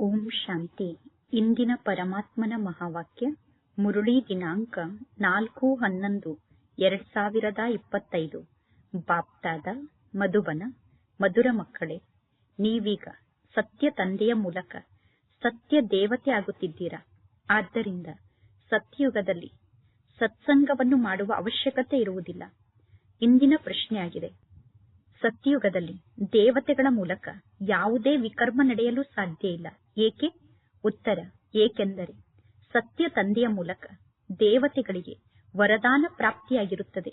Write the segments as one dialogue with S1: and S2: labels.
S1: ಓಂ ಶಾಂತಿ. ಇಂದಿನ ಪರಮಾತ್ಮನ ಮಹಾವಾಕ್ಯ, ಮುರುಳಿ ದಿನಾಂಕ ನಾಲ್ಕು ಹನ್ನೊಂದು, ಎರಡ್ ಸಾವಿರದ ಇಪ್ಪತ್ತೈದು. ಬಾಪ್ತಾದ ಮಧುಬನ, ಮಧುರ ಮಕ್ಕಳೇ, ನೀವೀಗ ಸತ್ಯ ತಂದೆಯ ಮೂಲಕ ಸತ್ಯ ದೇವತೆ ಆಗುತ್ತಿದ್ದೀರಾ? ಆದ್ದರಿಂದ ಸತ್ಯಯುಗದಲ್ಲಿ ಸತ್ಸಂಗವನ್ನು ಮಾಡುವ ಅವಶ್ಯಕತೆ ಇರುವುದಿಲ್ಲ. ಇಂದಿನ ಪ್ರಶ್ನೆಯಾಗಿದೆ ಸತ್ಯಯುಗದಲ್ಲಿ ದೇವತೆಗಳ ಮೂಲಕ ಯಾವುದೇ ವಿಕರ್ಮ ನಡೆಯಲು ಸಾಧ್ಯ ಇಲ್ಲ. ಏಕೆ? ಉತ್ತರ, ಏಕೆಂದರೆ ಸತ್ಯ ತಂದೆಯ ಮೂಲಕ ದೇವತೆಗಳಿಗೆ ವರದಾನ ಪ್ರಾಪ್ತಿಯಾಗಿರುತ್ತದೆ.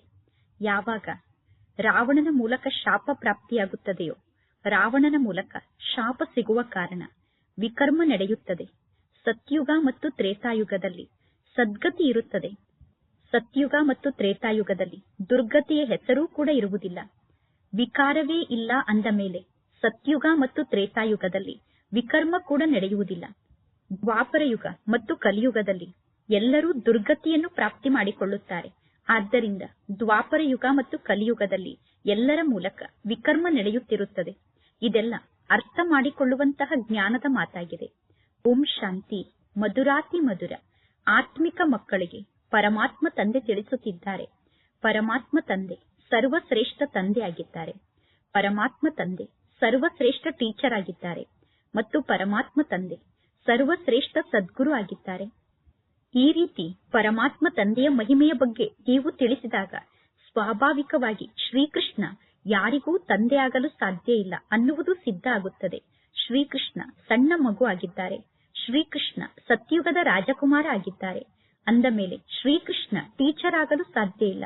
S1: ಯಾವಾಗ ರಾವಣನ ಮೂಲಕ ಶಾಪ ಪ್ರಾಪ್ತಿಯಾಗುತ್ತದೆಯೋ, ರಾವಣನ ಮೂಲಕ ಶಾಪ ಸಿಗುವ ಕಾರಣ ವಿಕರ್ಮ ನಡೆಯುತ್ತದೆ. ಸತ್ಯುಗ ಮತ್ತು ತ್ರೇತಾಯುಗದಲ್ಲಿ ಸದ್ಗತಿ ಇರುತ್ತದೆ. ಸತ್ಯುಗ ಮತ್ತು ತ್ರೇತಾಯುಗದಲ್ಲಿ ದುರ್ಗತಿಯ ಹೆಸರೂ ಕೂಡ ಇರುವುದಿಲ್ಲ. ವಿಕಾರವೇ ಇಲ್ಲ ಅಂದ ಮೇಲೆ ಸತ್ಯುಗ ಮತ್ತು ತ್ರೇತಾಯುಗದಲ್ಲಿ ವಿಕರ್ಮ ಕೂಡ ನಡೆಯುವುದಿಲ್ಲ. ದ್ವಾಪರ ಯುಗ ಮತ್ತು ಕಲಿಯುಗದಲ್ಲಿ ಎಲ್ಲರೂ ದುರ್ಗತಿಯನ್ನು ಪ್ರಾಪ್ತಿ ಮಾಡಿಕೊಳ್ಳುತ್ತಾರೆ. ಆದ್ದರಿಂದ ದ್ವಾಪರ ಯುಗ ಮತ್ತು ಕಲಿಯುಗದಲ್ಲಿ ಎಲ್ಲರ ಮೂಲಕ ವಿಕರ್ಮ ನಡೆಯುತ್ತಿರುತ್ತದೆ. ಇದೆಲ್ಲ ಅರ್ಥ ಮಾಡಿಕೊಳ್ಳುವಂತಹ ಜ್ಞಾನದ ಮಾತಾಗಿದೆ. ಓಂ ಶಾಂತಿ, ಮಧುರಾತಿ ಮಧುರ, ಆತ್ಮಿಕ ಮಕ್ಕಳಿಗೆ ಪರಮಾತ್ಮ ತಂದೆ ತಿಳಿಸುತ್ತಿದ್ದಾರೆ. ಪರಮಾತ್ಮ ತಂದೆ ಸರ್ವಶ್ರೇಷ್ಠ ತಂದೆ ಆಗಿದ್ದಾರೆ ಪರಮಾತ್ಮ ತಂದೆ, ಸರ್ವಶ್ರೇಷ್ಠ ಟೀಚರ್ ಆಗಿದ್ದಾರೆ. ಮತ್ತು ಪರಮಾತ್ಮ ತಂದೆ, ಸರ್ವಶ್ರೇಷ್ಠ ಸದ್ಗುರು ಆಗಿದ್ದಾರೆ. ಈ ರೀತಿ ಪರಮಾತ್ಮ ತಂದೆಯ ಮಹಿಮೆಯ ಬಗ್ಗೆ ನೀವು ತಿಳಿಸಿದಾಗ ಸ್ವಾಭಾವಿಕವಾಗಿ ಶ್ರೀಕೃಷ್ಣ ಯಾರಿಗೂ ತಂದೆಯಾಗಲು ಸಾಧ್ಯ ಇಲ್ಲ ಅನ್ನುವುದು ಸಿದ್ಧ ಆಗುತ್ತದೆ. ಶ್ರೀಕೃಷ್ಣ ಸಣ್ಣ ಮಗು ಆಗಿದ್ದಾರೆ. ಶ್ರೀಕೃಷ್ಣ ಸತ್ಯುಗದ ರಾಜಕುಮಾರ ಆಗಿದ್ದಾರೆ. ಅಂದ ಮೇಲೆ ಶ್ರೀಕೃಷ್ಣ ಟೀಚರ್ ಆಗಲು ಸಾಧ್ಯ ಇಲ್ಲ.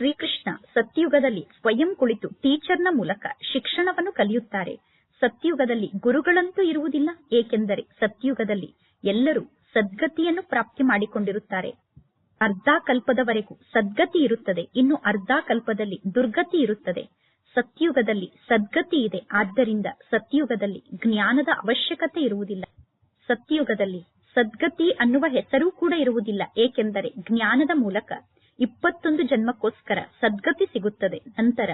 S1: ಶ್ರೀಕೃಷ್ಣ ಸತ್ಯುಗದಲ್ಲಿ ಸ್ವಯಂ ಕುಳಿತು ಟೀಚರ್ನ ಮೂಲಕ ಶಿಕ್ಷಣವನ್ನು ಕಲಿಯುತ್ತಾರೆ. ಸತ್ಯುಗದಲ್ಲಿ ಗುರುಗಳಂತೂ ಇರುವುದಿಲ್ಲ, ಏಕೆಂದರೆ ಸತ್ಯುಗದಲ್ಲಿ ಎಲ್ಲರೂ ಸದ್ಗತಿಯನ್ನು ಪ್ರಾಪ್ತಿ ಮಾಡಿಕೊಂಡಿರುತ್ತಾರೆ. ಅರ್ಧ ಕಲ್ಪದವರೆಗೂ ಸದ್ಗತಿ ಇರುತ್ತದೆ, ಇನ್ನು ಅರ್ಧ ಕಲ್ಪದಲ್ಲಿ ದುರ್ಗತಿ ಇರುತ್ತದೆ. ಸತ್ಯುಗದಲ್ಲಿ ಸದ್ಗತಿ ಇದೆ, ಆದ್ದರಿಂದ ಸತ್ಯುಗದಲ್ಲಿ ಜ್ಞಾನದ ಅವಶ್ಯಕತೆ ಇರುವುದಿಲ್ಲ. ಸತ್ಯುಗದಲ್ಲಿ ಸದ್ಗತಿ ಅನ್ನುವ ಹೆಸರೂ ಕೂಡ ಇರುವುದಿಲ್ಲ, ಏಕೆಂದರೆ ಜ್ಞಾನದ ಮೂಲಕ ಇಪ್ಪತ್ತೊಂದು ಜನ್ಮಕ್ಕೋಸ್ಕರ ಸದ್ಗತಿ ಸಿಗುತ್ತದೆ. ನಂತರ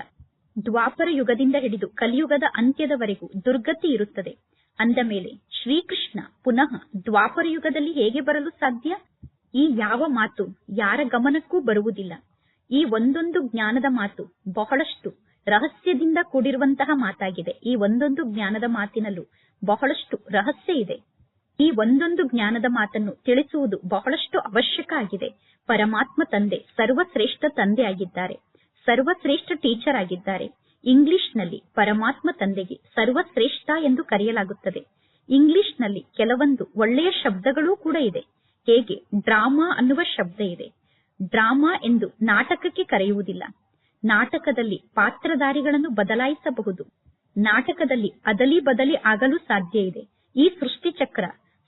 S1: ದ್ವಾಪರ ಯುಗದಿಂದ ಹಿಡಿದು ಕಲಿಯುಗದ ಅಂತ್ಯದವರೆಗೂ ದುರ್ಗತಿ ಇರುತ್ತದೆ. ಅಂದ ಮೇಲೆ ಶ್ರೀಕೃಷ್ಣ ಪುನಃ ದ್ವಾಪರ ಯುಗದಲ್ಲಿ ಹೇಗೆ ಬರಲು ಸಾಧ್ಯ? ಈ ಯಾವ ಮಾತು ಯಾರ ಗಮನಕ್ಕೂ ಬರುವುದಿಲ್ಲ. ಈ ಒಂದೊಂದು ಜ್ಞಾನದ ಮಾತು ಬಹಳಷ್ಟು ರಹಸ್ಯದಿಂದ ಕೂಡಿರುವಂತಹ ಮಾತಾಗಿದೆ. ಈ ಒಂದೊಂದು ಜ್ಞಾನದ ಮಾತಿನಲ್ಲೂ ಬಹಳಷ್ಟು ರಹಸ್ಯ ಇದೆ. ಈ ಒಂದೊಂದು ಜ್ಞಾನದ ಮಾತನ್ನು ತಿಳಿಸುವುದು ಬಹಳಷ್ಟು ಅವಶ್ಯಕ ಆಗಿದೆ. ಪರಮಾತ್ಮ ತಂದೆ, ಸರ್ವಶ್ರೇಷ್ಠ ತಂದೆ ಆಗಿದ್ದಾರೆ ಸರ್ವಶ್ರೇಷ್ಠ ಟೀಚರ್ ಆಗಿದ್ದಾರೆ. ಇಂಗ್ಲಿಷ್ನಲ್ಲಿ ಪರಮಾತ್ಮ ತಂದೆಗೆ ಸರ್ವಶ್ರೇಷ್ಠ ಎಂದು ಕರೆಯಲಾಗುತ್ತದೆ. ಇಂಗ್ಲಿಷ್ನಲ್ಲಿ ಕೆಲವೊಂದು ಒಳ್ಳೆಯ ಶಬ್ದಗಳೂ ಕೂಡ ಇದೆ. ಹೇಗೆ? ಡ್ರಾಮಾ ಅನ್ನುವ ಶಬ್ದ ಇದೆ. ಡ್ರಾಮಾ ಎಂದು ನಾಟಕಕ್ಕೆ ಕರೆಯುವುದಿಲ್ಲ. ನಾಟಕದಲ್ಲಿ ಪಾತ್ರಧಾರಿಗಳನ್ನು ಬದಲಾಯಿಸಬಹುದು. ನಾಟಕದಲ್ಲಿ ಅದಲಿ ಬದಲಿ ಆಗಲು ಸಾಧ್ಯ ಇದೆ. ಈ ಸೃಷ್ಟಿ ಚಕ್ರ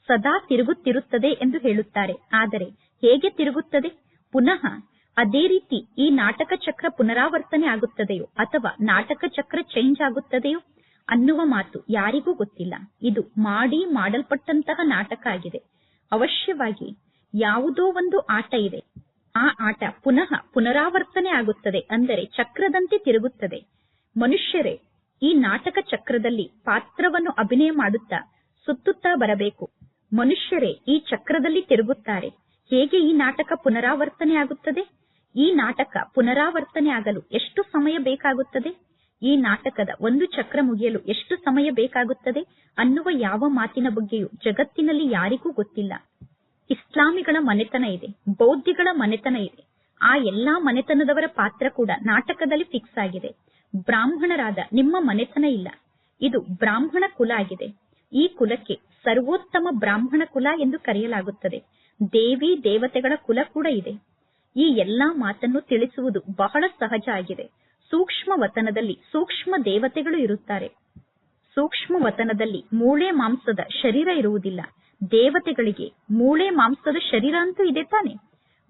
S1: ಸದಾ ತಿರುಗುತ್ತಿರುತ್ತದೆ ಎಂದು ಹೇಳುತ್ತಾರೆ. ಆದರೆ ಹೇಗೆ ತಿರುಗುತ್ತದೆ? ಪುನಃ ಅದೇ ರೀತಿ ಈ ನಾಟಕ ಚಕ್ರ ಪುನರಾವರ್ತನೆ ಆಗುತ್ತದೆಯೋ ಅಥವಾ ನಾಟಕ ಚಕ್ರ ಚೇಂಜ್ ಆಗುತ್ತದೆಯೋ ಅನ್ನುವ ಮಾತು ಯಾರಿಗೂ ಗೊತ್ತಿಲ್ಲ. ಇದು ಮಾಡಿ ಮಾಡಲ್ಪಟ್ಟಂತಹ ನಾಟಕ ಆಗಿದೆ. ಅವಶ್ಯವಾಗಿ ಯಾವುದೋ ಒಂದು ಆಟ ಇದೆ. ಆ ಆಟ ಪುನಃ ಪುನರಾವರ್ತನೆ ಆಗುತ್ತದೆ ಅಂದರೆ ಚಕ್ರದಂತೆ ತಿರುಗುತ್ತದೆ. ಮನುಷ್ಯರೇ, ಈ ನಾಟಕ ಚಕ್ರದಲ್ಲಿ ಪಾತ್ರವನ್ನು ಅಭಿನಯ ಮಾಡುತ್ತಾ ಸುತ್ತುತ್ತಾ ಬರಬೇಕು. ಮನುಷ್ಯರೇ, ಈ ಚಕ್ರದಲ್ಲಿ ತಿರುಗುತ್ತಾರೆ. ಹೇಗೆ ಈ ನಾಟಕ ಪುನರಾವರ್ತನೆ ಆಗುತ್ತದೆ? ಈ ನಾಟಕ ಪುನರಾವರ್ತನೆ ಆಗಲು ಎಷ್ಟು ಸಮಯ ಬೇಕಾಗುತ್ತದೆ? ಈ ನಾಟಕದ ಒಂದು ಚಕ್ರ ಮುಗಿಯಲು ಎಷ್ಟು ಸಮಯ ಬೇಕಾಗುತ್ತದೆ ಅನ್ನುವ ಯಾವ ಮಾತಿನ ಬಗ್ಗೆಯೂ ಜಗತ್ತಿನಲ್ಲಿ ಯಾರಿಗೂ ಗೊತ್ತಿಲ್ಲ. ಇಸ್ಲಾಮಿಗಳ ಮನೆತನ ಇದೆ, ಬೌದ್ಧಿಗಳ ಮನೆತನ ಇದೆ. ಆ ಎಲ್ಲಾ ಮನೆತನದವರ ಪಾತ್ರ ಕೂಡ ನಾಟಕದಲ್ಲಿ ಫಿಕ್ಸ್ ಆಗಿದೆ. ಬ್ರಾಹ್ಮಣರಾದ ನಿಮ್ಮ ಮನೆತನ ಇಲ್ಲ. ಇದು ಬ್ರಾಹ್ಮಣ ಕುಲ ಆಗಿದೆ. ಈ ಕುಲಕ್ಕೆ ಸರ್ವೋತ್ತಮ ಬ್ರಾಹ್ಮಣ ಕುಲ ಎಂದು ಕರೆಯಲಾಗುತ್ತದೆ. ದೇವಿ ದೇವತೆಗಳ ಕುಲ ಕೂಡ ಇದೆ. ಈ ಎಲ್ಲಾ ಮಾತನ್ನು ತಿಳಿಸುವುದು ಬಹಳ ಸಹಜ ಆಗಿದೆ. ಸೂಕ್ಷ್ಮ ವತನದಲ್ಲಿ ಸೂಕ್ಷ್ಮ ದೇವತೆಗಳು ಇರುತ್ತಾರೆ. ಸೂಕ್ಷ್ಮ ವತನದಲ್ಲಿ ಮೂಳೆ ಮಾಂಸದ ಶರೀರ ಇರುವುದಿಲ್ಲ. ದೇವತೆಗಳಿಗೆ ಮೂಳೆ ಮಾಂಸದ ಶರೀರ ಅಂತೂ ಇದೆ ತಾನೆ.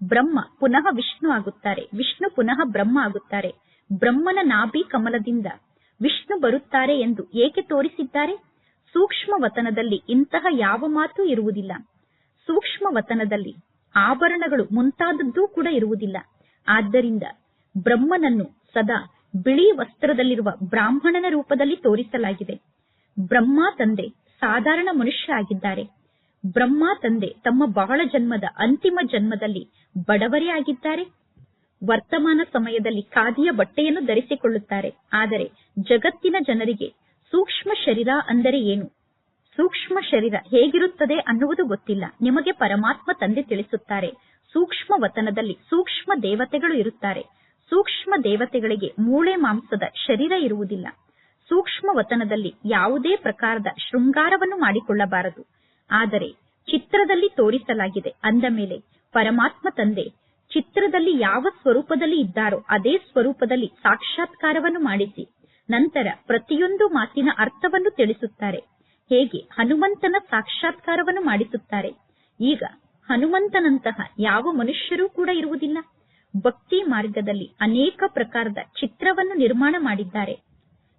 S1: ಬ್ರಹ್ಮ ಪುನಃ ವಿಷ್ಣು ಆಗುತ್ತಾರೆ. ವಿಷ್ಣು ಪುನಃ ಬ್ರಹ್ಮ ಆಗುತ್ತಾರೆ. ಬ್ರಹ್ಮನ ನಾಭಿ ಕಮಲದಿಂದ ವಿಷ್ಣು ಬರುತ್ತಾರೆ ಎಂದು ಏಕೆ ತೋರಿಸಿದ್ದಾರೆ? ಸೂಕ್ಷ್ಮ ವತನದಲ್ಲಿ ಇಂತಹ ಯಾವ ಮಾತು ಇರುವುದಿಲ್ಲ. ಸೂಕ್ಷ್ಮ ವತನದಲ್ಲಿ ಆಭರಣಗಳು ಮುಂತಾದದ್ದೂ ಕೂಡ ಇರುವುದಿಲ್ಲ. ಆದ್ದರಿಂದ ಬ್ರಹ್ಮನನ್ನು ಸದಾ ಬಿಳಿ ವಸ್ತ್ರದಲ್ಲಿರುವ ಬ್ರಾಹ್ಮಣನ ರೂಪದಲ್ಲಿ ತೋರಿಸಲಾಗಿದೆ. ಬ್ರಹ್ಮ ತಂದೆ ಸಾಧಾರಣ ಮನುಷ್ಯ ಆಗಿದ್ದಾರೆ ಬ್ರಹ್ಮ ತಂದೆ ತಮ್ಮ ಬಹಳ ಜನ್ಮದ ಅಂತಿಮ ಜನ್ಮದಲ್ಲಿ ಬಡವರೇ ಆಗಿದ್ದಾರೆ. ವರ್ತಮಾನ ಸಮಯದಲ್ಲಿ ಖಾದಿಯ ಬಟ್ಟೆಯನ್ನು ಧರಿಸಿಕೊಳ್ಳುತ್ತಾರೆ. ಆದರೆ ಜಗತ್ತಿನ ಜನರಿಗೆ ಸೂಕ್ಷ್ಮ ಶರೀರ ಅಂದರೆ ಏನು? ಸೂಕ್ಷ್ಮ ಶರೀರ ಹೇಗಿರುತ್ತದೆ ಅನ್ನುವುದು ಗೊತ್ತಿಲ್ಲ. ನಿಮಗೆ ಪರಮಾತ್ಮ ತಂದೆ ತಿಳಿಸುತ್ತಾರೆ. ಸೂಕ್ಷ್ಮ ವತನದಲ್ಲಿ ಸೂಕ್ಷ್ಮ ದೇವತೆಗಳು ಇರುತ್ತಾರೆ. ಸೂಕ್ಷ್ಮ ದೇವತೆಗಳಿಗೆ ಮೂಳೆ ಮಾಂಸದ ಶರೀರ ಇರುವುದಿಲ್ಲ. ಸೂಕ್ಷ್ಮ ವತನದಲ್ಲಿ ಯಾವುದೇ ಪ್ರಕಾರದ ಶೃಂಗಾರವನ್ನು ಮಾಡಿಕೊಳ್ಳಬಾರದು. ಆದರೆ ಚಿತ್ರದಲ್ಲಿ ತೋರಿಸಲಾಗಿದೆ. ಅಂದ ಮೇಲೆ ಪರಮಾತ್ಮ ತಂದೆ ಚಿತ್ರದಲ್ಲಿ ಯಾವ ಸ್ವರೂಪದಲ್ಲಿ ಇದ್ದಾರೋ ಅದೇ ಸ್ವರೂಪದಲ್ಲಿ ಸಾಕ್ಷಾತ್ಕಾರವನ್ನು ಮಾಡಿಸಿ, ನಂತರ ಪ್ರತಿಯೊಂದು ಮಾತಿನ ಅರ್ಥವನ್ನು ತಿಳಿಸುತ್ತಾರೆ. ಹೇಗೆ ಹನುಮಂತನ ಸಾಕ್ಷಾತ್ಕಾರವನ್ನು ಮಾಡಿಸುತ್ತಾರೆ? ಈಗ ಹನುಮಂತನಂತಹ ಯಾವ ಮನುಷ್ಯರೂ ಕೂಡ ಇರುವುದಿಲ್ಲ. ಭಕ್ತಿ ಮಾರ್ಗದಲ್ಲಿ ಅನೇಕ ಪ್ರಕಾರದ ಚಿತ್ರವನ್ನು ನಿರ್ಮಾಣ ಮಾಡಿದ್ದಾರೆ.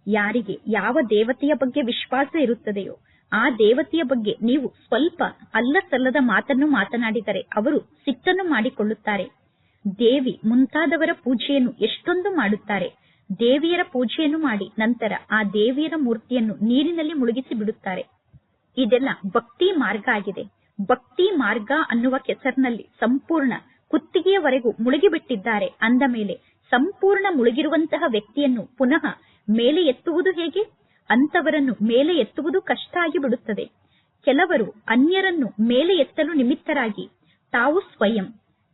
S1: ಯಾರಿಗೆ ಯಾವ ದೇವತೆಯ ಬಗ್ಗೆ ವಿಶ್ವಾಸ ಇರುತ್ತದೆಯೋ ಆ ದೇವತೆಯ ಬಗ್ಗೆ ನೀವು ಸ್ವಲ್ಪ ಅಲ್ಲ ಸಲ್ಲದ ಮಾತನ್ನು ಮಾತನಾಡಿದರೆ ಅವರು ಸಿಟ್ಟನ್ನು ಮಾಡಿಕೊಳ್ಳುತ್ತಾರೆ. ದೇವಿ ಮುಂತಾದವರ ಪೂಜೆಯನ್ನು ಎಷ್ಟೊಂದು ಮಾಡುತ್ತಾರೆ. ದೇವಿಯರ ಪೂಜೆಯನ್ನು ಮಾಡಿ, ನಂತರ ಆ ದೇವಿಯರ ಮೂರ್ತಿಯನ್ನು ನೀರಿನಲ್ಲಿ ಮುಳುಗಿಸಿ ಬಿಡುತ್ತಾರೆ. ಇದೆಲ್ಲ ಭಕ್ತಿ ಮಾರ್ಗ ಆಗಿದೆ. ಭಕ್ತಿ ಮಾರ್ಗ ಅನ್ನುವ ಕೆಸರಿನಲ್ಲಿ ಸಂಪೂರ್ಣ ಕುತ್ತಿಗೆಯವರೆಗೂ ಮುಳುಗಿಬಿಟ್ಟಿದ್ದಾರೆ. ಅಂದ ಮೇಲೆ ಸಂಪೂರ್ಣ ಮುಳುಗಿರುವಂತಹ ವ್ಯಕ್ತಿಯನ್ನು ಪುನಃ ಮೇಲೆ ಎತ್ತುವುದು ಹೇಗೆ? ಅಂತವರನ್ನು ಮೇಲೆ ಎತ್ತುವುದು ಕಷ್ಟ ಆಗಿಬಿಡುತ್ತದೆ. ಕೆಲವರು ಅನ್ಯರನ್ನು ಮೇಲೆ ಎತ್ತಲು ನಿಮಿತ್ತರಾಗಿ ತಾವು ಸ್ವಯಂ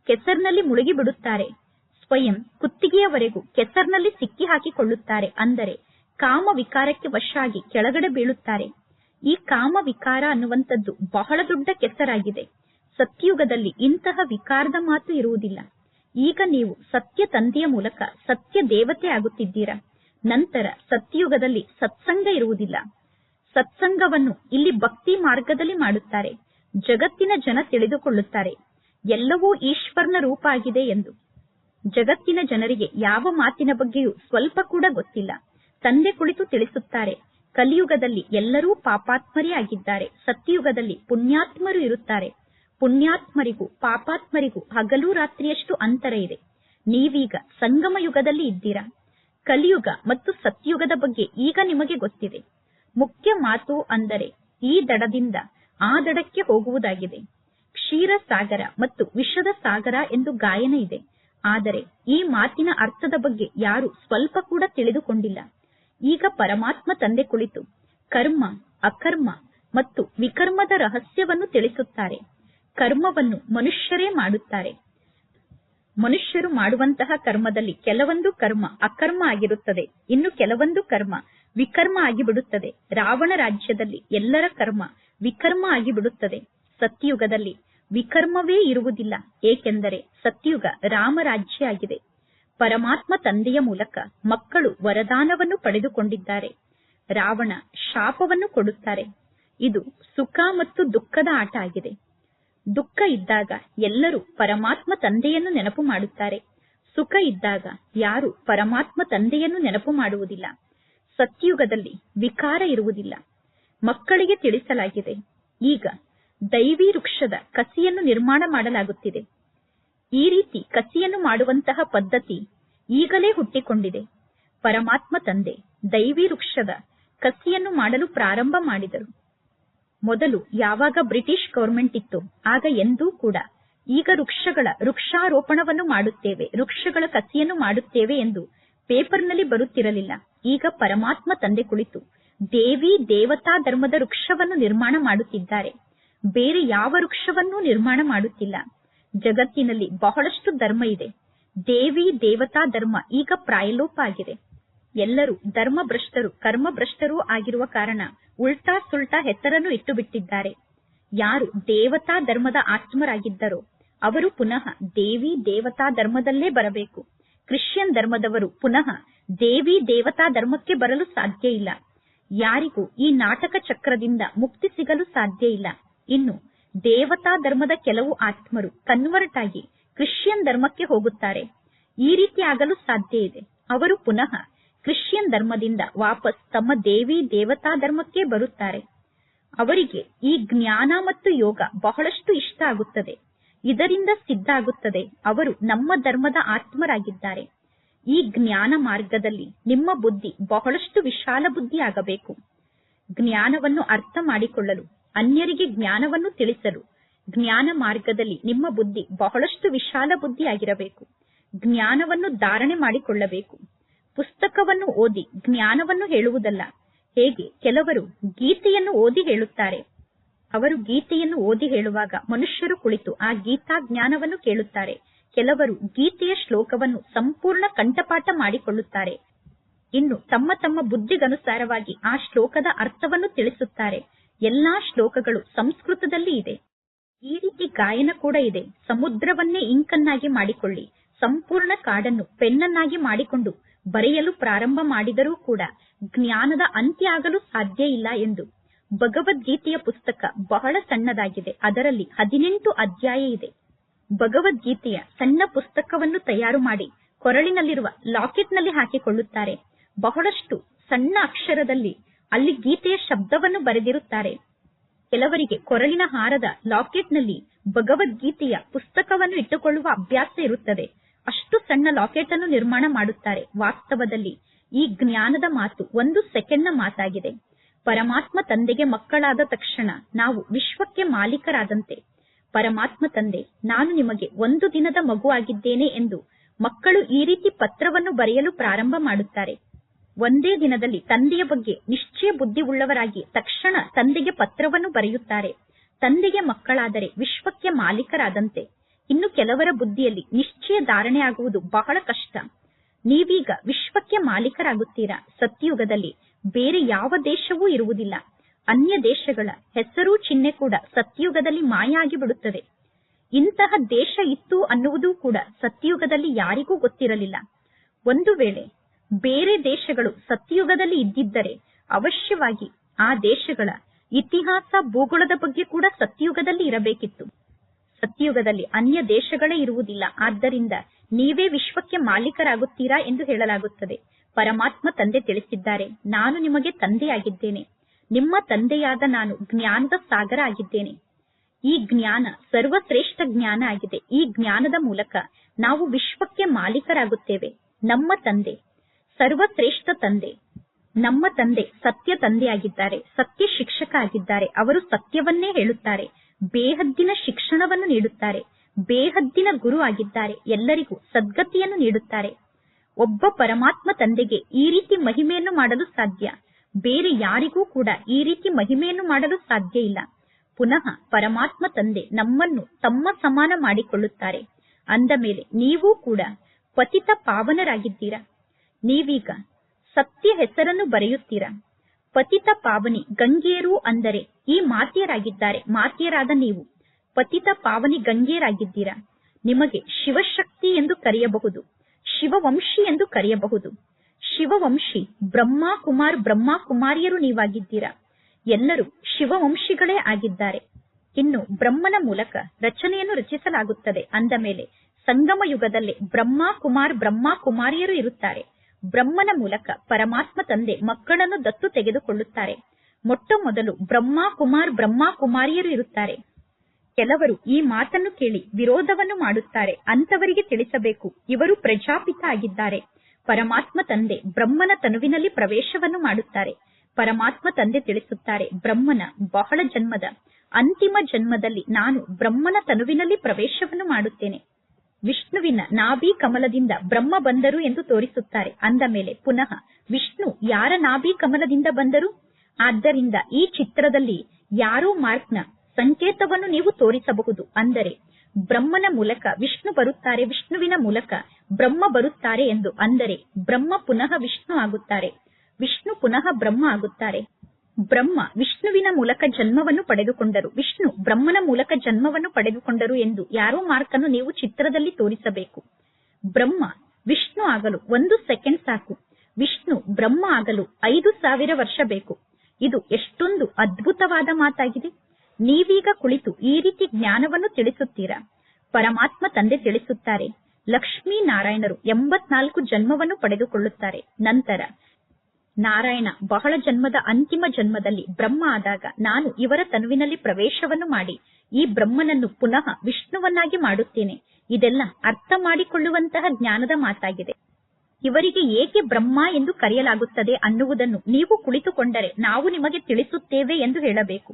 S1: ಕೆಸರಿನಲ್ಲಿ ಮುಳುಗಿ ಬಿಡುತ್ತಾರೆ ಸ್ವಯಂ ಕುತ್ತಿಗೆಯವರೆಗೂ ಕೆಸರಿನಲ್ಲಿ ಸಿಕ್ಕಿ ಹಾಕಿಕೊಳ್ಳುತ್ತಾರೆ ಅಂದರೆ ಕಾಮ ವಿಕಾರಕ್ಕೆ ವಶಾಗಿ ಕೆಳಗಡೆ ಬೀಳುತ್ತಾರೆ. ಈ ಕಾಮ ವಿಕಾರ ಅನ್ನುವಂಥದ್ದು ಬಹಳ ದೊಡ್ಡ ಕೆಸರಾಗಿದೆ. ಸತ್ಯಯುಗದಲ್ಲಿ ಇಂತಹ ವಿಕಾರದ ಮಾತು ಇರುವುದಿಲ್ಲ. ಈಗ ನೀವು ಸತ್ಯ ತಂದೆಯ ಮೂಲಕ ಸತ್ಯ ದೇವತೆ ಆಗುತ್ತಿದ್ದೀರಾ? ನಂತರ ಸತ್ಯಯುಗದಲ್ಲಿ ಸತ್ಸಂಗ ಇರುವುದಿಲ್ಲ. ಸತ್ಸಂಗವನ್ನು ಇಲ್ಲಿ ಭಕ್ತಿ ಮಾರ್ಗದಲ್ಲಿ ಮಾಡುತ್ತಾರೆ. ಜಗತ್ತಿನ ಜನ ತಿಳಿದುಕೊಳ್ಳುತ್ತಾರೆ. ಎಲ್ಲವೂ ಈಶ್ವರನ ರೂಪ ಎಂದು. ಜಗತ್ತಿನ ಜನರಿಗೆ ಯಾವ ಮಾತಿನ ಬಗ್ಗೆಯೂ ಸ್ವಲ್ಪ ಕೂಡ ಗೊತ್ತಿಲ್ಲ. ತಂದೆ ಕುಳಿತು ತಿಳಿಸುತ್ತಾರೆ. ಕಲಿಯುಗದಲ್ಲಿ ಎಲ್ಲರೂ ಪಾಪಾತ್ಮರೇ ಆಗಿದ್ದಾರೆ ಸತ್ಯಯುಗದಲ್ಲಿ ಪುಣ್ಯಾತ್ಮರು ಇರುತ್ತಾರೆ. ಪುಣ್ಯಾತ್ಮರಿಗೂ ಪಾಪಾತ್ಮರಿಗೂ ಹಗಲು ರಾತ್ರಿಯಷ್ಟು ಅಂತರ ಇದೆ. ನೀವೀಗ ಸಂಗಮ ಯುಗದಲ್ಲಿ ಇದ್ದೀರಾ? ಕಲಿಯುಗ ಮತ್ತು ಸತ್ಯಯುಗದ ಬಗ್ಗೆ ಈಗ ನಿಮಗೆ ಗೊತ್ತಿದೆ. ಮುಖ್ಯ ಮಾತು ಅಂದರೆ ಈ ದಡದಿಂದ ಆ ದಡಕ್ಕೆ ಹೋಗುವುದಾಗಿದೆ. ಕ್ಷೀರ ಸಾಗರ ಮತ್ತು ವಿಷದ ಸಾಗರ ಎಂದು ಗಾಯನ ಇದೆ. ಆದರೆ ಈ ಮಾತಿನ ಅರ್ಥದ ಬಗ್ಗೆ ಯಾರು ಸ್ವಲ್ಪ ಕೂಡ ತಿಳಿದುಕೊಂಡಿಲ್ಲ. ಈಗ ಪರಮಾತ್ಮ ತಂದೆ ಕುಳಿತು ಕರ್ಮ, ಅಕರ್ಮ ಮತ್ತು ವಿಕರ್ಮದ ರಹಸ್ಯವನ್ನು ತಿಳಿಸುತ್ತಾರೆ. ಕರ್ಮವನ್ನು ಮನುಷ್ಯರೇ ಮಾಡುತ್ತಾರೆ. ಮನುಷ್ಯರು ಮಾಡುವಂತಹ ಕರ್ಮದಲ್ಲಿ ಕೆಲವೊಂದು ಕರ್ಮ ಅಕರ್ಮ ಆಗಿರುತ್ತದೆ. ಇನ್ನು ಕೆಲವೊಂದು ಕರ್ಮ ವಿಕರ್ಮ ಆಗಿಬಿಡುತ್ತದೆ. ರಾವಣ ರಾಜ್ಯದಲ್ಲಿ ಎಲ್ಲರ ಕರ್ಮ ವಿಕರ್ಮ ಆಗಿಬಿಡುತ್ತದೆ. ಸತ್ಯುಗದಲ್ಲಿ ವಿಕರ್ಮವೇ ಇರುವುದಿಲ್ಲ, ಏಕೆಂದರೆ ಸತ್ಯುಗ ರಾಮರಾಜ್ಯ ಆಗಿದೆ ಪರಮಾತ್ಮ ತಂದೆಯ ಮೂಲಕ ಮಕ್ಕಳು ವರದಾನವನ್ನು ಪಡೆದುಕೊಂಡಿದ್ದಾರೆ. ರಾವಣ ಶಾಪವನ್ನು ಕೊಡುತ್ತಾರೆ. ಇದು ಸುಖ ಮತ್ತು ದುಃಖದ ಆಟ ಆಗಿದೆ. ದುಃಖ ಇದ್ದಾಗ ಎಲ್ಲರೂ ಪರಮಾತ್ಮ ತಂದೆಯನ್ನು ನೆನಪು ಮಾಡುತ್ತಾರೆ. ಸುಖ ಇದ್ದಾಗ ಯಾರು ಪರಮಾತ್ಮ ತಂದೆಯನ್ನು ನೆನಪು ಮಾಡುವುದಿಲ್ಲ. ಸತ್ಯುಗದಲ್ಲಿ ವಿಕಾರ ಇರುವುದಿಲ್ಲ. ಮಕ್ಕಳಿಗೆ ತಿಳಿಸಲಾಗಿದೆ. ಈಗ ದೈವಿ ವೃಕ್ಷದ ಕಸಿಯನ್ನು ನಿರ್ಮಾಣ ಮಾಡಲಾಗುತ್ತಿದೆ. ಈ ರೀತಿ ಕಸಿಯನ್ನು ಮಾಡುವಂತಹ ಪದ್ಧತಿ ಈಗಲೇ ಹುಟ್ಟಿಕೊಂಡಿದೆ. ಪರಮಾತ್ಮ ತಂದೆ ದೈವಿ ವೃಕ್ಷದ ಕಸಿಯನ್ನು ಮಾಡಲು ಪ್ರಾರಂಭ ಮಾಡಿದರು. ಮೊದಲು ಯಾವಾಗ ಬ್ರಿಟಿಷ್ ಗವರ್ಮೆಂಟ್ ಇತ್ತು, ಆಗ ಎಂದೂ ಕೂಡ ಈಗ ವೃಕ್ಷಗಳ ವೃಕ್ಷಾರೋಪಣವನ್ನು ಮಾಡುತ್ತೇವೆ, ವೃಕ್ಷಗಳ ಕಸಿಯನ್ನು ಮಾಡುತ್ತೇವೆ ಎಂದು ಪೇಪರ್ನಲ್ಲಿ ಬರುತ್ತಿರಲಿಲ್ಲ. ಈಗ ಪರಮಾತ್ಮ ತಂದೆ ಕುಳಿತು ದೇವಿ ದೇವತಾ ಧರ್ಮದ ವೃಕ್ಷವನ್ನು ನಿರ್ಮಾಣ ಮಾಡುತ್ತಿದ್ದಾರೆ. ಬೇರೆ ಯಾವ ವೃಕ್ಷವನ್ನೂ ನಿರ್ಮಾಣ ಮಾಡುತ್ತಿಲ್ಲ. ಜಗತ್ತಿನಲ್ಲಿ ಬಹಳಷ್ಟು ಧರ್ಮ ಇದೆ. ದೇವಿ ದೇವತಾ ಧರ್ಮ ಈಗ ಪ್ರಾಯಲೋಪ ಆಗಿದೆ. ಎಲ್ಲರೂ ಧರ್ಮ ಭ್ರಷ್ಟರು ಕರ್ಮ ಭ್ರಷ್ಟರೂ ಆಗಿರುವ ಕಾರಣ ಉಲ್ಟಾ ಸುಲ್ಟಾ ಹೆಸರನ್ನು ಇಟ್ಟು ಬಿಟ್ಟಿದ್ದಾರೆ ಯಾರು ದೇವತಾ ಧರ್ಮದ ಆತ್ಮರಾಗಿದ್ದರೋ ಅವರು ಪುನಃ ದೇವಿ ದೇವತಾ ಧರ್ಮದಲ್ಲೇ ಬರಬೇಕು. ಕ್ರಿಶ್ಚಿಯನ್ ಧರ್ಮದವರು ಪುನಃ ದೇವಿ ದೇವತಾ ಧರ್ಮಕ್ಕೆ ಬರಲು ಸಾಧ್ಯ ಇಲ್ಲ. ಯಾರಿಗೂ ಈ ನಾಟಕ ಚಕ್ರದಿಂದ ಮುಕ್ತಿ ಸಿಗಲು ಸಾಧ್ಯ ಇಲ್ಲ. ಇನ್ನು ದೇವತಾ ಧರ್ಮದ ಕೆಲವು ಆತ್ಮರು ಕನ್ವರ್ಟ್ ಆಗಿ ಕ್ರಿಶ್ಚಿಯನ್ ಧರ್ಮಕ್ಕೆ ಹೋಗುತ್ತಾರೆ. ಈ ರೀತಿ ಆಗಲು ಸಾಧ್ಯ ಇದೆ. ಅವರು ಪುನಃ ಕ್ರಿಶ್ಚಿಯನ್ ಧರ್ಮದಿಂದ ವಾಪಸ್ ತಮ್ಮ ದೇವಿ ದೇವತಾ ಧರ್ಮಕ್ಕೆ ಬರುತ್ತಾರೆ. ಅವರಿಗೆ ಈ ಜ್ಞಾನ ಮತ್ತು ಯೋಗ ಬಹಳಷ್ಟು ಇಷ್ಟ ಆಗುತ್ತದೆ. ಇದರಿಂದ ಸಿದ್ಧ ಆಗುತ್ತದೆ. ಅವರು ನಮ್ಮ ಧರ್ಮದ ಆತ್ಮರಾಗಿದ್ದಾರೆ. ಈ ಜ್ಞಾನ ಮಾರ್ಗದಲ್ಲಿ ನಿಮ್ಮ ಬುದ್ಧಿ ಬಹಳಷ್ಟು ವಿಶಾಲ ಬುದ್ಧಿ ಆಗಬೇಕು ಜ್ಞಾನವನ್ನು ಅರ್ಥ ಮಾಡಿಕೊಳ್ಳಲು ಅನ್ಯರಿಗೆ ಜ್ಞಾನವನ್ನು ತಿಳಿಸಲು. ಜ್ಞಾನ ಮಾರ್ಗದಲ್ಲಿ ನಿಮ್ಮ ಬುದ್ಧಿ ಬಹಳಷ್ಟು ವಿಶಾಲ ಬುದ್ಧಿಯಾಗಿರಬೇಕು. ಜ್ಞಾನವನ್ನು ಧಾರಣೆ ಮಾಡಿಕೊಳ್ಳಬೇಕು. ಪುಸ್ತಕವನ್ನು ಓದಿ ಜ್ಞಾನವನ್ನು ಹೇಳುವುದಲ್ಲ. ಹೇಗೆ? ಕೆಲವರು ಗೀತೆಯನ್ನು ಓದಿ ಹೇಳುತ್ತಾರೆ. ಅವರು ಗೀತೆಯನ್ನು ಓದಿ ಹೇಳುವಾಗ ಮನುಷ್ಯರು ಕುಳಿತು ಆ ಗೀತಾ ಜ್ಞಾನವನ್ನು ಕೇಳುತ್ತಾರೆ. ಕೆಲವರು ಗೀತೆಯ ಶ್ಲೋಕವನ್ನು ಸಂಪೂರ್ಣ ಕಂಠಪಾಠ ಮಾಡಿಕೊಳ್ಳುತ್ತಾರೆ. ಇನ್ನು ತಮ್ಮ ತಮ್ಮ ಬುದ್ಧಿಗನುಸಾರವಾಗಿ ಆ ಶ್ಲೋಕದ ಅರ್ಥವನ್ನು ತಿಳಿಸುತ್ತಾರೆ. ಎಲ್ಲಾ ಶ್ಲೋಕಗಳು ಸಂಸ್ಕೃತದಲ್ಲಿ ಇದೆ. ಈ ರೀತಿ ಗಾಯನ ಕೂಡ ಇದೆ. ಸಮುದ್ರವನ್ನೇ ಇಂಕನ್ನಾಗಿ ಮಾಡಿಕೊಳ್ಳಿ. ಸಂಪೂರ್ಣ ಕಾಡನ್ನು ಪೆನ್ನನ್ನಾಗಿ ಮಾಡಿಕೊಂಡು ಬರೆಯಲು ಪ್ರಾರಂಭ ಮಾಡಿದರೂ ಕೂಡ ಜ್ಞಾನದ ಅಂತ್ಯ ಆಗಲು ಸಾಧ್ಯ ಇಲ್ಲ ಎಂದು. ಭಗವದ್ಗೀತೆಯ ಪುಸ್ತಕ ಬಹಳ ಸಣ್ಣದಾಗಿದೆ. ಅದರಲ್ಲಿ ಹದಿನೆಂಟು ಅಧ್ಯಾಯ ಇದೆ. ಭಗವದ್ಗೀತೆಯ ಸಣ್ಣ ಪುಸ್ತಕವನ್ನು ತಯಾರು ಮಾಡಿ ಕೊರಳಿನಲ್ಲಿರುವ ಲಾಕೆಟ್ನಲ್ಲಿ ಹಾಕಿಕೊಳ್ಳುತ್ತಾರೆ. ಬಹಳಷ್ಟು ಸಣ್ಣ ಅಕ್ಷರದಲ್ಲಿ ಅಲ್ಲಿ ಗೀತೆಯ ಶಬ್ದವನ್ನು ಬರೆದಿರುತ್ತಾರೆ. ಕೆಲವರಿಗೆ ಕೊರಳಿನ ಹಾರದ ಲಾಕೆಟ್ನಲ್ಲಿ ಭಗವದ್ಗೀತೆಯ ಪುಸ್ತಕವನ್ನು ಇಟ್ಟುಕೊಳ್ಳುವ ಅಭ್ಯಾಸ ಇರುತ್ತದೆ. ಅಷ್ಟು ಸಣ್ಣ ಲಾಕೆಟ್ ಅನ್ನು ನಿರ್ಮಾಣ ಮಾಡುತ್ತಾರೆ. ವಾಸ್ತವದಲ್ಲಿ ಈ ಜ್ಞಾನದ ಮಾತು ಒಂದು ಸೆಕೆಂಡ್ನ ಮಾತಾಗಿದೆ. ಪರಮಾತ್ಮ ತಂದೆಗೆ ಮಕ್ಕಳಾದ ತಕ್ಷಣ ನಾವು ವಿಶ್ವಕ್ಕೆ ಮಾಲೀಕರಾದಂತೆ. ಪರಮಾತ್ಮ ತಂದೆ, ನಾನು ನಿಮಗೆ ಒಂದು ದಿನದ ಮಗುವಾಗಿದ್ದೇನೆ ಎಂದು ಮಕ್ಕಳು ಈ ರೀತಿ ಪತ್ರವನ್ನು ಬರೆಯಲು ಪ್ರಾರಂಭ ಮಾಡುತ್ತಾರೆ. ಒಂದೇ ದಿನದಲ್ಲಿ ತಂದೆಯ ಬಗ್ಗೆ ನಿಶ್ಚಯ ಬುದ್ಧಿ ಉಳ್ಳವರಾಗಿ ತಕ್ಷಣ ತಂದೆಗೆ ಪತ್ರವನ್ನು ಬರೆಯುತ್ತಾರೆ. ತಂದೆಗೆ ಮಕ್ಕಳಾದರೆ ವಿಶ್ವಕ್ಕೆ ಮಾಲೀಕರಾದಂತೆ. ಇನ್ನು ಕೆಲವರ ಬುದ್ಧಿಯಲ್ಲಿ ನಿಶ್ಚಯ ಧಾರಣೆ ಆಗುವುದು ಬಹಳ ಕಷ್ಟ. ನೀವೀಗ ವಿಶ್ವಕ್ಕೆ ಮಾಲೀಕರಾಗುತ್ತೀರಾ? ಸತ್ಯಯುಗದಲ್ಲಿ ಬೇರೆ ಯಾವ ದೇಶವೂ ಇರುವುದಿಲ್ಲ. ಅನ್ಯ ದೇಶಗಳ ಹೆಸರು ಚಿಹ್ನೆ ಕೂಡ ಸತ್ಯಯುಗದಲ್ಲಿ ಮಾಯ ಬಿಡುತ್ತದೆ. ಇಂತಹ ದೇಶ ಇತ್ತು ಅನ್ನುವುದೂ ಕೂಡ ಸತ್ಯಯುಗದಲ್ಲಿ ಯಾರಿಗೂ ಗೊತ್ತಿರಲಿಲ್ಲ. ಒಂದು ವೇಳೆ ಬೇರೆ ದೇಶಗಳು ಸತ್ಯಯುಗದಲ್ಲಿ ಇದ್ದಿದ್ದರೆ ಅವಶ್ಯವಾಗಿ ಆ ದೇಶಗಳ ಇತಿಹಾಸ, ಭೂಗೋಳದ ಬಗ್ಗೆ ಕೂಡ ಸತ್ಯಯುಗದಲ್ಲಿ ಇರಬೇಕಿತ್ತು. ಸತ್ಯಯುಗದಲ್ಲಿ ಅನ್ಯ ದೇಶಗಳೇ ಇರುವುದಿಲ್ಲ. ಆದ್ದರಿಂದ ನೀವೇ ವಿಶ್ವಕ್ಕೆ ಮಾಲೀಕರಾಗುತ್ತೀರಾ ಎಂದು ಹೇಳಲಾಗುತ್ತದೆ. ಪರಮಾತ್ಮ ತಂದೆ ತಿಳಿಸಿದ್ದಾರೆ. ನಾನು ನಿಮಗೆ ತಂದೆಯಾಗಿದ್ದೇನೆ. ನಿಮ್ಮ ತಂದೆಯಾದ ನಾನು ಜ್ಞಾನದ ಸಾಗರ ಆಗಿದ್ದೇನೆ. ಈ ಜ್ಞಾನ ಸರ್ವಶ್ರೇಷ್ಠ ಜ್ಞಾನ ಆಗಿದೆ. ಈ ಜ್ಞಾನದ ಮೂಲಕ ನಾವು ವಿಶ್ವಕ್ಕೆ ಮಾಲೀಕರಾಗುತ್ತೇವೆ. ನಮ್ಮ ತಂದೆ ಸರ್ವಶ್ರೇಷ್ಠ ತಂದೆ. ನಮ್ಮ ತಂದೆ ಸತ್ಯ ತಂದೆಯಾಗಿದ್ದಾರೆ. ಸತ್ಯ ಶಿಕ್ಷಕ ಆಗಿದ್ದಾರೆ. ಅವರು ಸತ್ಯವನ್ನೇ ಹೇಳುತ್ತಾರೆ. ಬೇಹದ್ದಿನ ಶಿಕ್ಷಣವನ್ನು ನೀಡುತ್ತಾರೆ. ಬೇಹದ್ದಿನ ಗುರು ಆಗಿದ್ದಾರೆ. ಎಲ್ಲರಿಗೂ ಸದ್ಗತಿಯನ್ನು ನೀಡುತ್ತಾರೆ. ಒಬ್ಬ ಪರಮಾತ್ಮ ತಂದೆಗೆ ಈ ರೀತಿ ಮಹಿಮೆಯನ್ನು ಮಾಡಲು ಸಾಧ್ಯ. ಬೇರೆ ಯಾರಿಗೂ ಕೂಡ ಈ ರೀತಿ ಮಹಿಮೆಯನ್ನು ಮಾಡಲು ಸಾಧ್ಯ ಇಲ್ಲ. ಪುನಃ ಪರಮಾತ್ಮ ತಂದೆ ನಮ್ಮನ್ನು ತಮ್ಮ ಸಮಾನ ಮಾಡಿಕೊಳ್ಳುತ್ತಾರೆ. ಅಂದ ಮೇಲೆ ನೀವೂ ಕೂಡ ಪತಿತ ಪಾವನರಾಗಿದ್ದೀರಾ? ನೀವೀಗ ಸತ್ಯ ಹೆಸರನ್ನು ಬರೆಯುತ್ತೀರಾ? ಪತಿತ ಪಾವನಿ ಗಂಗೆಯರು ಅಂದರೆ ಈ ಮಾತೆಯರಾಗಿದ್ದಾರೆ, ಮಾತೆಯರಾದ ನೀವು. ಪತಿತ ಪಾವನಿ ಗಂಗೆಯರಾಗಿದ್ದೀರಾ ನಿಮಗೆ ಶಿವಶಕ್ತಿ ಎಂದು ಕರೆಯಬಹುದು, ಶಿವವಂಶಿ ಎಂದು ಕರೆಯಬಹುದು. ಶಿವವಂಶಿ ಬ್ರಹ್ಮ ಕುಮಾರ್ ಬ್ರಹ್ಮ ಕುಮಾರಿಯರು ನೀವಾಗಿದ್ದೀರಾ? ಎಲ್ಲರೂ ಶಿವವಂಶಿಗಳೇ ಆಗಿದ್ದಾರೆ. ಇನ್ನು ಬ್ರಹ್ಮನ ಮೂಲಕ ರಚನೆಯನ್ನು ರಚಿಸಲಾಗುತ್ತದೆ. ಅಂದ ಮೇಲೆ ಸಂಗಮ ಯುಗದಲ್ಲಿ ಬ್ರಹ್ಮ ಕುಮಾರ್ ಬ್ರಹ್ಮ ಕುಮಾರಿಯರು ಇರುತ್ತಾರೆ. ಬ್ರಹ್ಮನ ಮೂಲಕ ಪರಮಾತ್ಮ ತಂದೆ ಮಕ್ಕಳನ್ನು ದತ್ತು ತೆಗೆದುಕೊಳ್ಳುತ್ತಾರೆ. ಮೊಟ್ಟ ಮೊದಲು ಬ್ರಹ್ಮ ಕುಮಾರ್ ಬ್ರಹ್ಮ ಕುಮಾರಿಯರು ಇರುತ್ತಾರೆ. ಕೆಲವರು ಈ ಮಾತನ್ನು ಕೇಳಿ ವಿರೋಧವನ್ನು ಮಾಡುತ್ತಾರೆ. ಅಂತವರಿಗೆ ತಿಳಿಸಬೇಕು. ಇವರು ಪ್ರಜಾಪಿತ ಆಗಿದ್ದಾರೆ. ಪರಮಾತ್ಮ ತಂದೆ ಬ್ರಹ್ಮನ ತನುವಿನಲ್ಲಿ ಪ್ರವೇಶವನ್ನು ಮಾಡುತ್ತಾರೆ. ಪರಮಾತ್ಮ ತಂದೆ ತಿಳಿಸುತ್ತಾರೆ, ಬ್ರಹ್ಮನ ಬಹಳ ಜನ್ಮದ, ಅಂತಿಮ ಜನ್ಮದಲ್ಲಿ ನಾನು ಬ್ರಹ್ಮನ ತನುವಿನಲ್ಲಿ ಪ್ರವೇಶವನ್ನು ಮಾಡುತ್ತೇನೆ. ವಿಷ್ಣುವಿನ ನಾಭಿ ಕಮಲದಿಂದ ಬ್ರಹ್ಮ ಬಂದರು ಎಂದು ತೋರಿಸುತ್ತಾರೆ. ಅಂದ ಮೇಲೆ ಪುನಃ, ವಿಷ್ಣು ಯಾರ ನಾಭಿ ಕಮಲದಿಂದ ಬಂದರು? ಆದ್ದರಿಂದ ಈ ಚಿತ್ರದಲ್ಲಿ ಯಾರೋ ಮಾರ್ಕ್ನ ಸಂಕೇತವನ್ನು ನೀವು ತೋರಿಸಬಹುದು? ಅಂದರೆ, ಬ್ರಹ್ಮನ ಮೂಲಕ ವಿಷ್ಣು ಬರುತ್ತಾರೆ, ವಿಷ್ಣುವಿನ ಮೂಲಕ ಬ್ರಹ್ಮ ಬರುತ್ತಾರೆ ಎಂದು. ಅಂದರೆ, ಬ್ರಹ್ಮ ಪುನಃ ವಿಷ್ಣು ಆಗುತ್ತಾರೆ. ವಿಷ್ಣು ಪುನಃ ಬ್ರಹ್ಮ ಆಗುತ್ತಾರೆ. ಬ್ರಹ್ಮ, ವಿಷ್ಣುವಿನ ಮೂಲಕ ಜನ್ಮವನ್ನು ಪಡೆದುಕೊಂಡರು. ವಿಷ್ಣು ಬ್ರಹ್ಮನ ಮೂಲಕ ಜನ್ಮವನ್ನು ಪಡೆದುಕೊಂಡರು ಎಂದು ಯಾರೋ ಮಾರ್ಕನ್ನು ನೀವು ಚಿತ್ರದಲ್ಲಿ ತೋರಿಸಬೇಕು. ಬ್ರಹ್ಮ, ವಿಷ್ಣು ಆಗಲು ಒಂದು ಸೆಕೆಂಡ್ ಸಾಕು. ವಿಷ್ಣು ಬ್ರಹ್ಮ ಆಗಲು ಐದು ಸಾವಿರ ವರ್ಷ ಬೇಕು. ಇದು ಎಷ್ಟೊಂದು ಅದ್ಭುತವಾದ ಮಾತಾಗಿದೆ. ನೀವೀಗ ಕುಳಿತು ಈ ರೀತಿ ಜ್ಞಾನವನ್ನು ತಿಳಿಸುತ್ತೀರಾ? ಪರಮಾತ್ಮ ತಂದೆ ತಿಳಿಸುತ್ತಾರೆ ಲಕ್ಷ್ಮೀ ನಾರಾಯಣರು ಎಂಬತ್ನಾಲ್ಕು ಜನ್ಮವನ್ನು ಪಡೆದುಕೊಳ್ಳುತ್ತಾರೆ. ನಂತರ ನಾರಾಯಣ, ಬಹಳ ಜನ್ಮದ ಅಂತಿಮ ಜನ್ಮದಲ್ಲಿ ಬ್ರಹ್ಮ ಆದಾಗ ನಾನು ಇವರ ತನುವಿನಲ್ಲಿ ಪ್ರವೇಶವನ್ನು ಮಾಡಿ ಈ ಬ್ರಹ್ಮನನ್ನು ಪುನಃ ವಿಷ್ಣುವನ್ನಾಗಿ ಮಾಡುತ್ತೇನೆ. ಇದೆಲ್ಲ ಅರ್ಥ ಮಾಡಿಕೊಳ್ಳುವಂತಹ ಜ್ಞಾನದ ಮಾತಾಗಿದೆ. ಇವರಿಗೆ ಏಕೆ ಬ್ರಹ್ಮ ಎಂದು ಕರೆಯಲಾಗುತ್ತದೆ ಅನ್ನುವುದನ್ನು ನೀವು ಕುಳಿತುಕೊಂಡರೆ ನಾವು ನಿಮಗೆ ತಿಳಿಸುತ್ತೇವೆ ಎಂದು ಹೇಳಬೇಕು.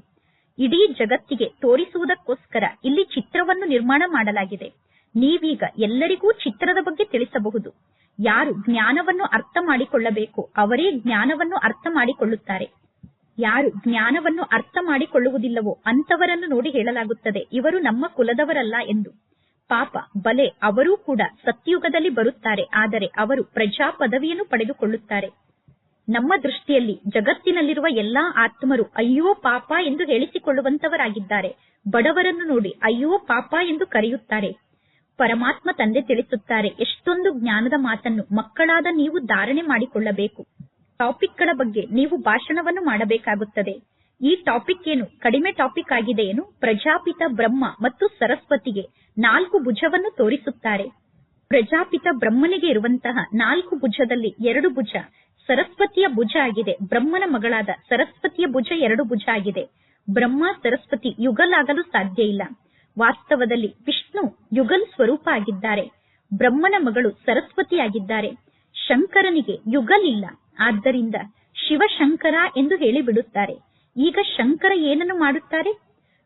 S1: ಇಡೀ ಜಗತ್ತಿಗೆ ತೋರಿಸುವುದಕ್ಕೋಸ್ಕರ ಇಲ್ಲಿ ಚಿತ್ರವನ್ನು ನಿರ್ಮಾಣ ಮಾಡಲಾಗಿದೆ. ನೀವೀಗ ಎಲ್ಲರಿಗೂ ಚಿತ್ರದ ಬಗ್ಗೆ ತಿಳಿಸಬಹುದು. ಯಾರು ಜ್ಞಾನವನ್ನು ಅರ್ಥ ಮಾಡಿಕೊಳ್ಳಬೇಕು, ಅವರೇ ಜ್ಞಾನವನ್ನು ಅರ್ಥ ಮಾಡಿಕೊಳ್ಳುತ್ತಾರೆ. ಯಾರು ಜ್ಞಾನವನ್ನು ಅರ್ಥ ಮಾಡಿಕೊಳ್ಳುವುದಿಲ್ಲವೋ ಅಂತವರನ್ನು ನೋಡಿ ಹೇಳಲಾಗುತ್ತದೆ. ಇವರು ನಮ್ಮ ಕುಲದವರಲ್ಲ ಎಂದು. ಪಾಪ, ಬಲೆ, ಅವರೂ ಕೂಡ ಸತ್ಯುಗದಲ್ಲಿ ಬರುತ್ತಾರೆ, ಆದರೆ ಅವರು ಪ್ರಜಾ ಪದವಿಯನ್ನು ಪಡೆದುಕೊಳ್ಳುತ್ತಾರೆ. ನಮ್ಮ ದೃಷ್ಟಿಯಲ್ಲಿ ಜಗತ್ತಿನಲ್ಲಿರುವ ಎಲ್ಲಾ ಆತ್ಮರು ಅಯ್ಯೋ ಪಾಪ ಎಂದು ಹೇಳಿಸಿಕೊಳ್ಳುವಂತವರಾಗಿದ್ದಾರೆ. ಬಡವರನ್ನು ನೋಡಿ ಅಯ್ಯೋ ಪಾಪ ಎಂದು ಕರೆಯುತ್ತಾರೆ. ಪರಮಾತ್ಮ ತಂದೆ ತಿಳಿಸುತ್ತಾರೆ. ಎಷ್ಟೊಂದು ಜ್ಞಾನದ ಮಾತನ್ನು ಮಕ್ಕಳಾದ ನೀವು ಧಾರಣೆ ಮಾಡಿಕೊಳ್ಳಬೇಕು. ಟಾಪಿಕ್ಗಳ ಬಗ್ಗೆ ನೀವು ಭಾಷಣವನ್ನು ಮಾಡಬೇಕಾಗುತ್ತದೆ. ಈ ಟಾಪಿಕ್ ಏನು? ಕಡಿಮೆ ಟಾಪಿಕ್ ಆಗಿದೆ ಏನು? ಪ್ರಜಾಪಿತ ಬ್ರಹ್ಮ ಮತ್ತು ಸರಸ್ವತಿಗೆ ನಾಲ್ಕು ಭುಜವನ್ನು ತೋರಿಸುತ್ತಾರೆ. ಪ್ರಜಾಪಿತ ಬ್ರಹ್ಮನಿಗೆ ಇರುವಂತಹ ನಾಲ್ಕು ಭುಜದಲ್ಲಿ ಎರಡು ಭುಜ. ಸರಸ್ವತಿಯ ಭುಜ ಆಗಿದೆ. ಬ್ರಹ್ಮನ ಮಗಳಾದ ಸರಸ್ವತಿಯ ಭುಜ ಎರಡು ಭುಜ ಆಗಿದೆ. ಬ್ರಹ್ಮ, ಸರಸ್ವತಿ ಯುಗಲಾಗಲು ಸಾಧ್ಯ ಇಲ್ಲ. ವಾಸ್ತವದಲ್ಲಿ ವಿಷ್ಣು ಯುಗಲ್ ಸ್ವರೂಪ ಆಗಿದ್ದಾರೆ ಬ್ರಹ್ಮನ ಮಗಳು ಸರಸ್ವತಿಯಾಗಿದ್ದಾರೆ. ಶಂಕರನಿಗೆ ಯುಗಲ್ ಆದ್ದರಿಂದ ಶಿವಶಂಕರ ಎಂದು ಹೇಳಿಬಿಡುತ್ತಾರೆ. ಈಗ ಶಂಕರ ಏನನ್ನು ಮಾಡುತ್ತಾರೆ?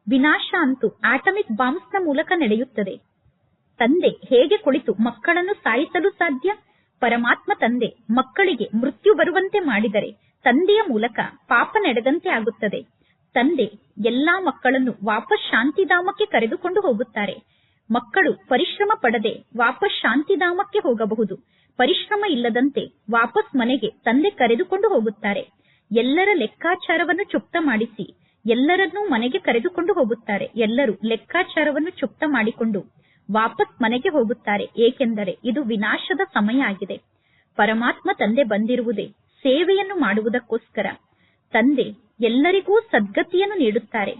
S1: ವಿನಾಶ ಅಂತೂ ಆಟಮಿಕ್ ಬಾಂಬ್ಸ್ನ ಮೂಲಕ ನಡೆಯುತ್ತದೆ. ತಂದೆ ಹೇಗೆ ಕುಳಿತು ಮಕ್ಕಳನ್ನು ಸಾಯಿಸಲು ಸಾಧ್ಯ? ಪರಮಾತ್ಮ ತಂದೆ ಮಕ್ಕಳಿಗೆ ಮೃತ್ಯು ಬರುವಂತೆ ಮಾಡಿದರೆ ತಂದೆಯ ಮೂಲಕ ಪಾಪ ನಡೆದಂತೆ ಆಗುತ್ತದೆ. ತಂದೆ ಎಲ್ಲಾ ಮಕ್ಕಳನ್ನು ವಾಪಸ್ ಶಾಂತಿಧಾಮಕ್ಕೆ ಕರೆದುಕೊಂಡು ಹೋಗುತ್ತಾರೆ. ಮಕ್ಕಳು ಪರಿಶ್ರಮ ಪಡದೆ ವಾಪಸ್ ಶಾಂತಿಧಾಮಕ್ಕೆ ಹೋಗಬಹುದು. ಪರಿಶ್ರಮ ಇಲ್ಲದಂತೆ ವಾಪಸ್ ಮನೆಗೆ ತಂದೆ ಕರೆದುಕೊಂಡು ಹೋಗುತ್ತಾರೆ. ಎಲ್ಲರ ಲೆಕ್ಕಾಚಾರವನ್ನು ಚುಕ್ತ ಮಾಡಿಸಿ ಎಲ್ಲರನ್ನೂ ಮನೆಗೆ ಕರೆದುಕೊಂಡು ಹೋಗುತ್ತಾರೆ. ಎಲ್ಲರೂ ಲೆಕ್ಕಾಚಾರವನ್ನು ಚುಕ್ತ ಮಾಡಿಕೊಂಡು ವಾಪಸ್ ಮನೆಗೆ ಹೋಗುತ್ತಾರೆ. ಏಕೆಂದರೆ ಇದು ವಿನಾಶದ ಸಮಯ ಆಗಿದೆ. ಪರಮಾತ್ಮ ತಂದೆ ಬಂದಿರುವುದೇ ಸೇವೆಯನ್ನು ಮಾಡುವುದಕ್ಕೋಸ್ಕರ. ತಂದೆ ಎಲ್ಲರಿಗೂ ಸದ್ಗತಿಯನ್ನು ನೀಡುತ್ತಾರೆ.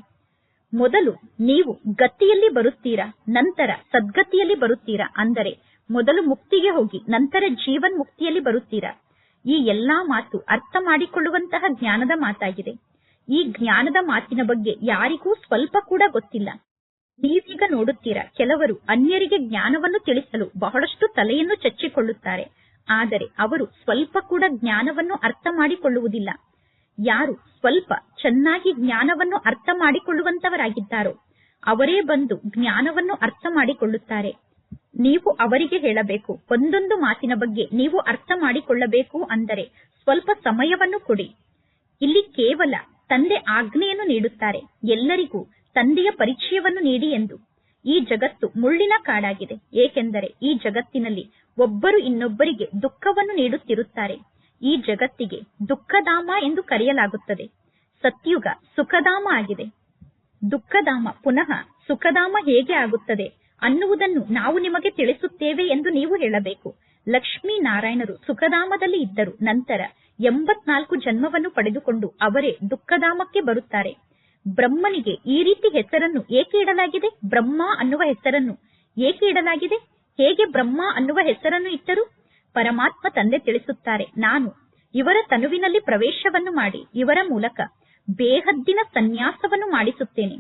S1: ಮೊದಲು ನೀವು ಗತಿಯಲ್ಲಿ ಬರುತ್ತೀರಾ, ನಂತರ ಸದ್ಗತಿಯಲ್ಲಿ ಬರುತ್ತೀರಾ? ಅಂದರೆ ಮೊದಲು ಮುಕ್ತಿಗೆ ಹೋಗಿ, ನಂತರ ಜೀವನ್ ಮುಕ್ತಿಯಲ್ಲಿ ಬರುತ್ತೀರಾ? ಈ ಎಲ್ಲಾ ಮಾತು ಅರ್ಥ ಮಾಡಿಕೊಳ್ಳುವಂತಹ ಜ್ಞಾನದ ಮಾತಾಗಿದೆ. ಈ ಜ್ಞಾನದ ಮಾತಿನ ಬಗ್ಗೆ ಯಾರಿಗೂ ಸ್ವಲ್ಪ ಕೂಡ ಗೊತ್ತಿಲ್ಲ. ನೀವೀಗ ನೋಡುತ್ತೀರಾ, ಕೆಲವರು ಅನ್ಯರಿಗೆ ಜ್ಞಾನವನ್ನು ತಿಳಿಸಲು ಬಹಳಷ್ಟು ತಲೆಯನ್ನು ಚಚ್ಚಿಕೊಳ್ಳುತ್ತಾರೆ. ಆದರೆ ಅವರು ಸ್ವಲ್ಪ ಕೂಡ ಜ್ಞಾನವನ್ನು ಅರ್ಥ ಮಾಡಿಕೊಳ್ಳುವುದಿಲ್ಲ. ಯಾರು ಸ್ವಲ್ಪ ಚೆನ್ನಾಗಿ ಜ್ಞಾನವನ್ನು ಅರ್ಥ ಮಾಡಿಕೊಳ್ಳುವಂತವರಾಗಿದ್ದಾರೋ, ಅವರೇ ಬಂದು ಜ್ಞಾನವನ್ನು ಅರ್ಥ ಮಾಡಿಕೊಳ್ಳುತ್ತಾರೆ. ನೀವು ಅವರಿಗೆ ಹೇಳಬೇಕು, ಒಂದೊಂದು ಮಾತಿನ ಬಗ್ಗೆ ನೀವು ಅರ್ಥ ಮಾಡಿಕೊಳ್ಳಬೇಕು ಅಂದರೆ ಸ್ವಲ್ಪ ಸಮಯವನ್ನು ಕೊಡಿ. ಇಲ್ಲಿ ಕೇವಲ ತಂದೆ ಆಜ್ಞೆಯನ್ನು ನೀಡುತ್ತಾರೆ, ಎಲ್ಲರಿಗೂ ತಂದೆಯ ಪರಿಚಯವನ್ನು ನೀಡಿ ಎಂದು. ಈ ಜಗತ್ತು ಮುಳ್ಳಿನ ಕಾಡಾಗಿದೆ, ಏಕೆಂದರೆ ಈ ಜಗತ್ತಿನಲ್ಲಿ ಒಬ್ಬರು ಇನ್ನೊಬ್ಬರಿಗೆ ದುಃಖವನ್ನು ನೀಡುತ್ತಿರುತ್ತಾರೆ. ಈ ಜಗತ್ತಿಗೆ ದುಃಖಧಾಮ ಎಂದು ಕರೆಯಲಾಗುತ್ತದೆ. ಸತ್ಯುಗ ಸುಖಧಾಮ ಆಗಿದೆ. ದುಃಖಧಾಮ ಪುನಃ ಸುಖಧಾಮ ಹೇಗೆ ಆಗುತ್ತದೆ ಅನ್ನುವುದನ್ನು ನಾವು ನಿಮಗೆ ತಿಳಿಸುತ್ತೇವೆ ಎಂದು ನೀವು ಹೇಳಬೇಕು. ಲಕ್ಷ್ಮೀ ನಾರಾಯಣರು ಸುಖಧಾಮದಲ್ಲಿ ಇದ್ದರು. ನಂತರ ಎಂಬತ್ನಾಲ್ಕು ಜನ್ಮವನ್ನು ಪಡೆದುಕೊಂಡು ಅವರೇ ದುಃಖಧಾಮಕ್ಕೆ ಬರುತ್ತಾರೆ. ಬ್ರಹ್ಮನಿಗೆ ಈ ರೀತಿ ಹೆಸರನ್ನು ಏಕೆ ಇಡಲಾಗಿದೆ? ಬ್ರಹ್ಮ ಅನ್ನುವ ಹೆಸರನ್ನು ಏಕೆ ಇಡಲಾಗಿದೆ? ಹೇಗೆ ಬ್ರಹ್ಮ ಅನ್ನುವ ಹೆಸರನ್ನು ಇಟ್ಟರು? ಪರಮಾತ್ಮ ತಂದೆ ತಿಳಿಸುತ್ತಾರೆ. ನಾನು ಇವರ ತನುವಿನಲ್ಲಿ ಪ್ರವೇಶವನ್ನು ಮಾಡಿ, ಇವರ ಮೂಲಕ ಬೇಹದ್ದಿನ ಸನ್ಯಾಸವನ್ನು ಮಾಡಿಸುತ್ತೇನೆ.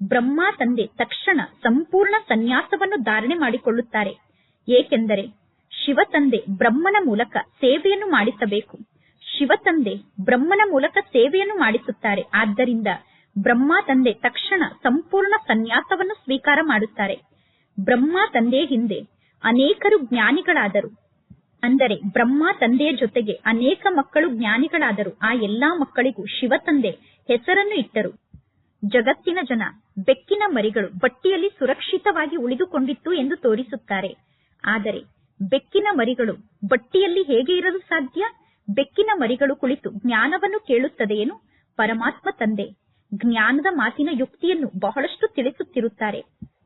S1: ಬ್ರಹ್ಮ ತಂದೆ ತಕ್ಷಣ ಸಂಪೂರ್ಣ ಸನ್ಯಾಸವನ್ನು ಧಾರಣೆ ಮಾಡಿಕೊಳ್ಳುತ್ತಾರೆ. ಏಕೆಂದರೆ ಶಿವ ತಂದೆ ಬ್ರಹ್ಮನ ಮೂಲಕ ಸೇವೆಯನ್ನು ಮಾಡಿಸಬೇಕು. ಶಿವ ತಂದೆ ಬ್ರಹ್ಮನ ಮೂಲಕ ಸೇವೆಯನ್ನು ಮಾಡಿಸುತ್ತಾರೆ. ಆದ್ದರಿಂದ ಬ್ರಹ್ಮ ತಂದೆ ತಕ್ಷಣ ಸಂಪೂರ್ಣ ಸನ್ಯಾಸವನ್ನು ಸ್ವೀಕಾರ ಮಾಡುತ್ತಾರೆ. ಬ್ರಹ್ಮ ತಂದೆ ಹಿಂದೆ ಅನೇಕರು ಜ್ಞಾನಿಗಳಾದರು. ಅಂದರೆ ಬ್ರಹ್ಮ ತಂದೆಯ ಜೊತೆಗೆ ಅನೇಕ ಮಕ್ಕಳು ಜ್ಞಾನಿಗಳಾದರು. ಆ ಎಲ್ಲಾ ಮಕ್ಕಳಿಗೂ ಶಿವ ತಂದೆ ಹೆಸರನ್ನು ಇಟ್ಟರು. ಜಗತ್ತಿನ ಜನ ಬೆಕ್ಕಿನ ಮರಿಗಳು ಬಟ್ಟಿಯಲ್ಲಿ ಸುರಕ್ಷಿತವಾಗಿ ಉಳಿದುಕೊಂಡಿತ್ತು ಎಂದು ತೋರಿಸುತ್ತಾರೆ. ಆದರೆ ಬೆಕ್ಕಿನ ಮರಿಗಳು ಬಟ್ಟಿಯಲ್ಲಿ ಹೇಗೆ ಇರಲು ಸಾಧ್ಯ? ಬೆಕ್ಕಿನ ಮರಿಗಳು ಕುಳಿತು ಜ್ಞಾನವನ್ನು ಕೇಳುತ್ತದೆಯೇನು? ಪರಮಾತ್ಮ ತಂದೆ ಜ್ಞಾನದ ಮಾತಿನ ಯುಕ್ತಿಯನ್ನು ಬಹಳಷ್ಟು ತಿಳಿಸುತ್ತಿರುತ್ತಾರೆ.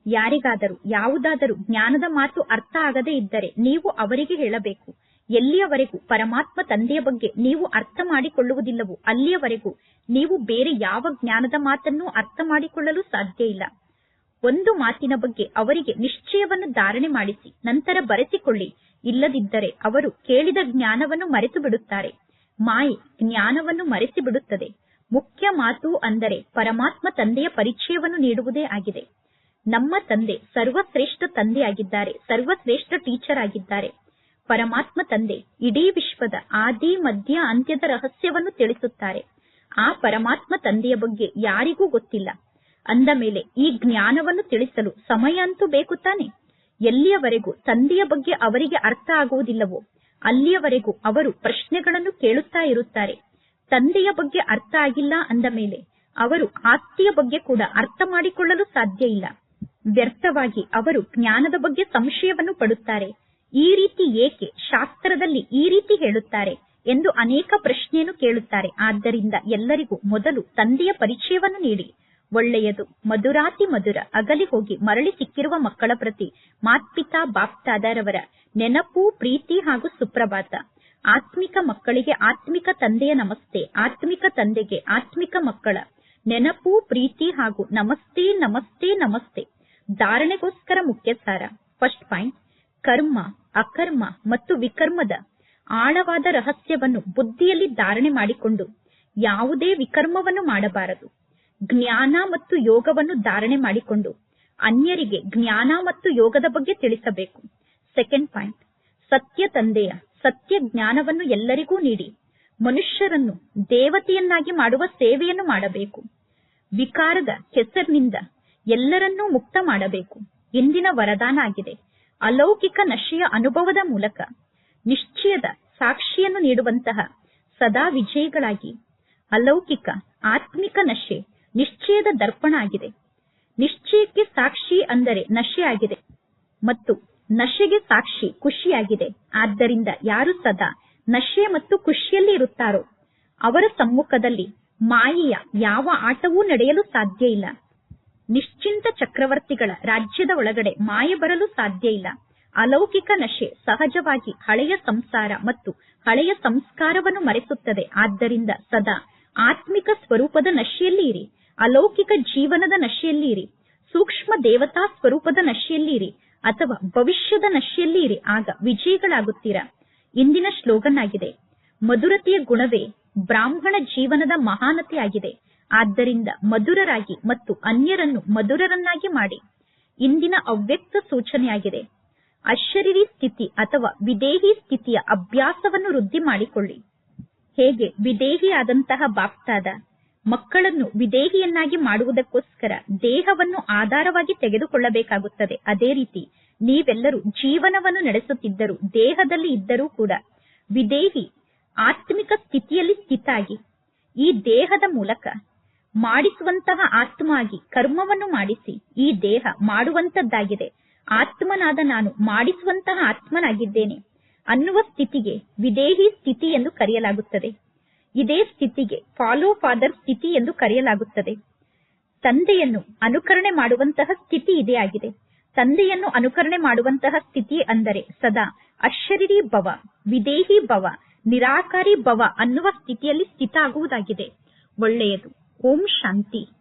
S1: ಯಾರಿಗಾದರೂ, ಯಾವುದಾದರೂ ಜ್ಞಾನದ ಮಾತು ಅರ್ಥ ಆಗದೇ ಇದ್ದರೆ ನೀವು ಅವರಿಗೆ ಹೇಳಬೇಕು, ಎಲ್ಲಿಯವರೆಗೂ ಪರಮಾತ್ಮ ತಂದೆಯ ಬಗ್ಗೆ ನೀವು ಅರ್ಥ ಮಾಡಿಕೊಳ್ಳುವುದಿಲ್ಲವೋ ಅಲ್ಲಿಯವರೆಗೂ ನೀವು ಬೇರೆ ಯಾವ ಜ್ಞಾನದ ಮಾತನ್ನು ಅರ್ಥ ಮಾಡಿಕೊಳ್ಳಲು ಸಾಧ್ಯ ಇಲ್ಲ. ಒಂದು ಮಾತಿನ ಬಗ್ಗೆ ಅವರಿಗೆ ನಿಶ್ಚಯವನ್ನು ಧಾರಣೆ ಮಾಡಿಸಿ, ನಂತರ ಬರೆಸಿಕೊಳ್ಳಿ. ಇಲ್ಲದಿದ್ದರೆ ಅವರು ಕೇಳಿದ ಜ್ಞಾನವನ್ನು ಮರೆತು ಬಿಡುತ್ತಾರೆ ಮಾಯೆ ಜ್ಞಾನವನ್ನು ಮರೆಸಿ ಬಿಡುತ್ತದೆ ಮುಖ್ಯ ಮಾತು ಅಂದರೆ ಪರಮಾತ್ಮ ತಂದೆಯ ಪರಿಚಯವನ್ನು ನೀಡುವುದೇ ಆಗಿದೆ. ನಮ್ಮ ತಂದೆ ಸರ್ವಶ್ರೇಷ್ಠ ತಂದೆಯಾಗಿದ್ದಾರೆ, ಸರ್ವಶ್ರೇಷ್ಠ ಟೀಚರ್ ಆಗಿದ್ದಾರೆ. ಪರಮಾತ್ಮ ತಂದೆ ಇಡೀ ವಿಶ್ವದ ಆದಿ, ಮಧ್ಯ, ಅಂತ್ಯದ ರಹಸ್ಯವನ್ನು ತಿಳಿಸುತ್ತಾರೆ. ಆ ಪರಮಾತ್ಮ ತಂದೆಯ ಬಗ್ಗೆ ಯಾರಿಗೂ ಗೊತ್ತಿಲ್ಲ. ಅಂದ ಮೇಲೆ ಈ ಜ್ಞಾನವನ್ನು ತಿಳಿಸಲು ಸಮಯ ಅಂತೂ ಬೇಕು ತಾನೆ? ಎಲ್ಲಿಯವರೆಗೂ ತಂದೆಯ ಬಗ್ಗೆ ಅವರಿಗೆ ಅರ್ಥ ಆಗುವುದಿಲ್ಲವೋ, ಅಲ್ಲಿಯವರೆಗೂ ಅವರು ಪ್ರಶ್ನೆಗಳನ್ನು ಕೇಳುತ್ತಾ ಇರುತ್ತಾರೆ. ತಂದೆಯ ಬಗ್ಗೆ ಅರ್ಥ ಆಗಿಲ್ಲ ಅಂದ ಮೇಲೆ ಅವರು ಆಸ್ತಿಯ ಬಗ್ಗೆ ಕೂಡ ಅರ್ಥ ಮಾಡಿಕೊಳ್ಳಲು ಸಾಧ್ಯ ಇಲ್ಲ. ವ್ಯರ್ಥವಾಗಿ ಅವರು ಜ್ಞಾನದ ಬಗ್ಗೆ ಸಂಶಯವನ್ನು ಪಡುತ್ತಾರೆ. ಈ ರೀತಿ ಏಕೆ ಶಾಸ್ತ್ರದಲ್ಲಿ ಈ ರೀತಿ ಹೇಳುತ್ತಾರೆ ಎಂದು ಅನೇಕ ಪ್ರಶ್ನೆಯನ್ನು ಕೇಳುತ್ತಾರೆ. ಆದ್ದರಿಂದ ಎಲ್ಲರಿಗೂ ಮೊದಲು ತಂದೆಯ ಪರಿಚಯವನ್ನು ನೀಡಿ. ಒಳ್ಳೆಯದು, ಮಧುರಾತಿ ಮಧುರ, ಅಗಲಿ ಹೋಗಿ ಮರಳಿ ಸಿಕ್ಕಿರುವ ಮಕ್ಕಳ ಪ್ರತಿ, ಮಾತ್ಪಿತಾ ಬಾಪ್ತಾದರವರ ನೆನಪು, ಪ್ರೀತಿ ಹಾಗೂ ಸುಪ್ರಭಾತ. ಆತ್ಮಿಕ ಮಕ್ಕಳಿಗೆ ಆತ್ಮಿಕ ತಂದೆಯ ನಮಸ್ತೆ, ಆತ್ಮಿಕ ತಂದೆಗೆ ಆತ್ಮಿಕ ಮಕ್ಕಳ ನೆನಪು, ಪ್ರೀತಿ ಹಾಗೂ ನಮಸ್ತೆ ನಮಸ್ತೆ ನಮಸ್ತೆ. ಧಾರಣೆಗೋಸ್ಕರ ಮುಖ್ಯ ಸಾರ ಫಸ್ಟ್ ಪಾಯಿಂಟ್ ಕರ್ಮ, ಅಕರ್ಮ ಮತ್ತು ವಿಕರ್ಮದ ಆಳವಾದ ರಹಸ್ಯವನ್ನು ಬುದ್ಧಿಯಲ್ಲಿ ಧಾರಣೆ ಮಾಡಿಕೊಂಡು ಯಾವುದೇ ವಿಕರ್ಮವನ್ನು ಮಾಡಬಾರದು. ಜ್ಞಾನ ಮತ್ತು ಯೋಗವನ್ನು ಧಾರಣೆ ಮಾಡಿಕೊಂಡು ಅನ್ಯರಿಗೆ ಜ್ಞಾನ ಮತ್ತು ಯೋಗದ ಬಗ್ಗೆ ತಿಳಿಸಬೇಕು. ಸೆಕೆಂಡ್ ಪಾಯಿಂಟ್ ಸತ್ಯ ತಂದೆಯ ಸತ್ಯ ಜ್ಞಾನವನ್ನು ಎಲ್ಲರಿಗೂ ನೀಡಿ ಮನುಷ್ಯರನ್ನು ದೇವತೆಯನ್ನಾಗಿ ಮಾಡುವ ಸೇವೆಯನ್ನು ಮಾಡಬೇಕು. ವಿಕಾರದ ಹೆಸರಿನಿಂದ ಎಲ್ಲರನ್ನೂ ಮುಕ್ತ ಮಾಡಬೇಕು. ಇಂದಿನ ವರದಾನ ಆಗಿದೆ. ಅಲೌಕಿಕ ನಶೆಯ ಅನುಭವದ ಮೂಲಕ ನಿಶ್ಚಯದ ಸಾಕ್ಷಿಯನ್ನು ನೀಡುವಂತಹ ಸದಾ ವಿಜಯಿಗಳಾಗಿ. ಅಲೌಕಿಕ, ಆತ್ಮಿಕ ನಶೆ ನಿಶ್ಚಯದ ದರ್ಪಣ ಆಗಿದೆ. ನಿಶ್ಚಯಕ್ಕೆ ಸಾಕ್ಷಿ ಅಂದರೆ ನಶೆಯಾಗಿದೆ ಮತ್ತು ನಶೆಗೆ ಸಾಕ್ಷಿ ಖುಷಿಯಾಗಿದೆ. ಆದ್ದರಿಂದ ಯಾರು ಸದಾ ನಶೆ ಮತ್ತು ಖುಷಿಯಲ್ಲಿ ಇರುತ್ತಾರೋ ಅವರ ಸಮ್ಮುಖದಲ್ಲಿ ಮಾಯೆಯ ಯಾವ ಆಟವೂ ನಡೆಯಲು ಸಾಧ್ಯ ಇಲ್ಲ. ನಿಶ್ಚಿಂತ ಚಕ್ರವರ್ತಿಗಳ ರಾಜ್ಯದ ಒಳಗಡೆ ಮಾಯ ಬರಲು ಸಾಧ್ಯ ಇಲ್ಲ. ಅಲೌಕಿಕ ನಶೆ ಸಹಜವಾಗಿ ಹಳೆಯ ಸಂಸಾರ ಮತ್ತು ಹಳೆಯ ಸಂಸ್ಕಾರವನ್ನು ಮರೆಸುತ್ತದೆ. ಆದ್ದರಿಂದ ಸದಾ ಆತ್ಮಿಕ ಸ್ವರೂಪದ ನಶೆಯಲ್ಲಿ ಇರಿ ಅಲೌಕಿಕ ಜೀವನದ ನಶೆಯಲ್ಲಿ ಇರಿ ಸೂಕ್ಷ್ಮ ದೇವತಾ ಸ್ವರೂಪದ ನಶೆಯಲ್ಲಿ ಇರಿ ಅಥವಾ ಭವಿಷ್ಯದ ನಶೆಯಲ್ಲಿ ಇರಿ ಆಗ ವಿಜಯಿಗಳಾಗುತ್ತೀರಾ. ಇಂದಿನ ಸ್ಲೋಗನ್ ಆಗಿದೆ ಮಧುರತೆಯ ಗುಣವೇ ಬ್ರಾಹ್ಮಣ ಜೀವನದ ಮಹಾನತೆ ಆಗಿದೆ ಆದ್ದರಿಂದ ಮಧುರರಾಗಿ ಮತ್ತು ಅನ್ಯರನ್ನು ಮಧುರರನ್ನಾಗಿ ಮಾಡಿ. ಇಂದಿನ ಅವ್ಯಕ್ತ ಸೂಚನೆಯಾಗಿದೆ. ಅಶರೀರಿ ಸ್ಥಿತಿ ಅಥವಾ ವಿದೇಹಿ ಸ್ಥಿತಿಯ ಅಭ್ಯಾಸವನ್ನು ವೃದ್ಧಿ ಮಾಡಿಕೊಳ್ಳಿ. ಹೇಗೆ ವಿದೇಹಿಯಾದಂತಹ ಬಾಪ್ತಾದ ಮಕ್ಕಳನ್ನು ವಿದೇಹಿಯನ್ನಾಗಿ ಮಾಡುವುದಕ್ಕೋಸ್ಕರ ದೇಹವನ್ನು ಆಧಾರವಾಗಿ ತೆಗೆದುಕೊಳ್ಳಬೇಕಾಗುತ್ತದೆ. ಅದೇ ರೀತಿ ನೀವೆಲ್ಲರೂ ಜೀವನವನ್ನು ನಡೆಸುತ್ತಿದ್ದರೂ ದೇಹದಲ್ಲಿ ಇದ್ದರೂ ಕೂಡ ವಿದೇಹಿ ಆತ್ಮಿಕ ಸ್ಥಿತಿಯಲ್ಲಿ ಸ್ಥಿತಾಗಿ ಈ ದೇಹದ ಮೂಲಕ ಮಾಡಿಸುವಂತಹ ಆತ್ಮ ಆಗಿ ಕರ್ಮವನ್ನು ಮಾಡಿಸಿ, ಈ ದೇಹ ಮಾಡುವಂತದ್ದಾಗಿದೆ ಆತ್ಮನಾದ ನಾನು ಮಾಡಿಸುವಂತಹ ಆತ್ಮನಾಗಿದ್ದೇನೆ ಅನ್ನುವ ಸ್ಥಿತಿಗೆ ವಿದೇಹಿ ಸ್ಥಿತಿ ಎಂದು ಕರೆಯಲಾಗುತ್ತದೆ. ಇದೇ ಸ್ಥಿತಿಗೆ ಫಾಲೋ ಫಾದರ್ ಸ್ಥಿತಿ ಎಂದು ಕರೆಯಲಾಗುತ್ತದೆ. ತಂದೆಯನ್ನು ಅನುಕರಣೆ ಮಾಡುವಂತಹ ಸ್ಥಿತಿ ಇದೇ ಆಗಿದೆ. ತಂದೆಯನ್ನು ಅನುಕರಣೆ ಮಾಡುವಂತಹ ಸ್ಥಿತಿ ಅಂದರೆ ಸದಾ ಅಶರೀರಿ ಭವ, ವಿದೇಹಿ ಭವ, ನಿರಾಕಾರಿ ಭವ ಅನ್ನುವ ಸ್ಥಿತಿಯಲ್ಲಿ ಸ್ಥಿತ ಆಗುವುದಾಗಿದೆ. ಒಳ್ಳೆಯದು. ಓಂ ಶಾಂತಿ